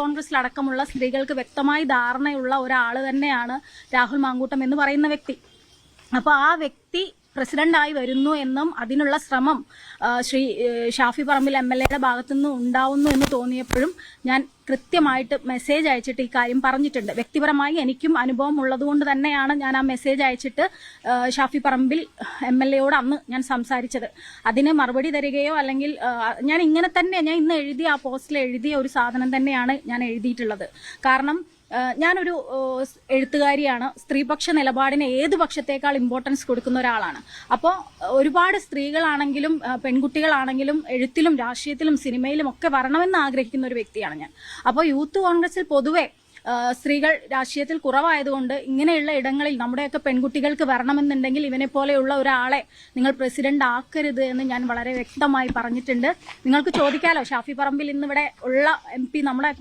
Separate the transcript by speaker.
Speaker 1: കോൺഗ്രസിലടക്കമുള്ള സ്ത്രീകൾക്ക് വ്യക്തമായി ധാരണയുള്ള ഒരാൾ തന്നെയാണ് രാഹുൽ മാങ്കൂട്ടം എന്ന് പറയുന്ന വ്യക്തി. അപ്പോൾ ആ വ്യക്തി പ്രസിഡന്റായി വരുന്നു എന്നും അതിനുള്ള ശ്രമം ശ്രീ ഷാഫി പറമ്പിൽ എം എൽ എയുടെ ഭാഗത്തുനിന്ന് ഉണ്ടാവുന്നു എന്ന് തോന്നിയപ്പോഴും ഞാൻ കൃത്യമായിട്ട് മെസ്സേജ് അയച്ചിട്ട് ഈ കാര്യം പറഞ്ഞിട്ടുണ്ട്. വ്യക്തിപരമായി എനിക്കും അനുഭവം ഉള്ളതുകൊണ്ട് തന്നെയാണ് ഞാൻ ആ മെസ്സേജ് അയച്ചിട്ട് ഷാഫി പറമ്പിൽ എം എൽ എയോട് അന്ന് ഞാൻ സംസാരിച്ചത്. അതിന് മറുപടി തരികയോ അല്ലെങ്കിൽ ഞാൻ ഇങ്ങനെ തന്നെ ഞാൻ ഇന്ന് എഴുതിയ ആ പോസ്റ്റിൽ എഴുതിയ ഒരു സാധനം തന്നെയാണ് ഞാൻ എഴുതിയിട്ടുള്ളത്. കാരണം ഞാനൊരു എഴുത്തുകാരിയാണ്. സ്ത്രീപക്ഷ നിലപാടിന് ഏത് പക്ഷത്തേക്കാൾ ഇമ്പോർട്ടൻസ് കൊടുക്കുന്ന ഒരാളാണ്. അപ്പോൾ ഒരുപാട് സ്ത്രീകളാണെങ്കിലും പെൺകുട്ടികളാണെങ്കിലും എഴുത്തിലും രാഷ്ട്രീയത്തിലും സിനിമയിലും ഒക്കെ വരണമെന്ന് ആഗ്രഹിക്കുന്ന ഒരു വ്യക്തിയാണ് ഞാൻ. അപ്പോൾ യൂത്ത് കോൺഗ്രസിൽ പൊതുവെ സ്ത്രീകൾ രാഷ്ട്രീയത്തിൽ കുറവായതുകൊണ്ട് ഇങ്ങനെയുള്ള ഇടങ്ങളിൽ നമ്മുടെയൊക്കെ പെൺകുട്ടികൾക്ക് വരണമെന്നുണ്ടെങ്കിൽ ഇവനെ പോലെയുള്ള ഒരാളെ നിങ്ങൾ പ്രസിഡന്റ് ആക്കരുത് എന്ന് ഞാൻ വളരെ വ്യക്തമായി പറഞ്ഞിട്ടുണ്ട്. നിങ്ങൾക്ക് ചോദിക്കാലോ? ഷാഫി പറമ്പിൽ ഇന്നിവിടെ ഉള്ള എം പി നമ്മുടെ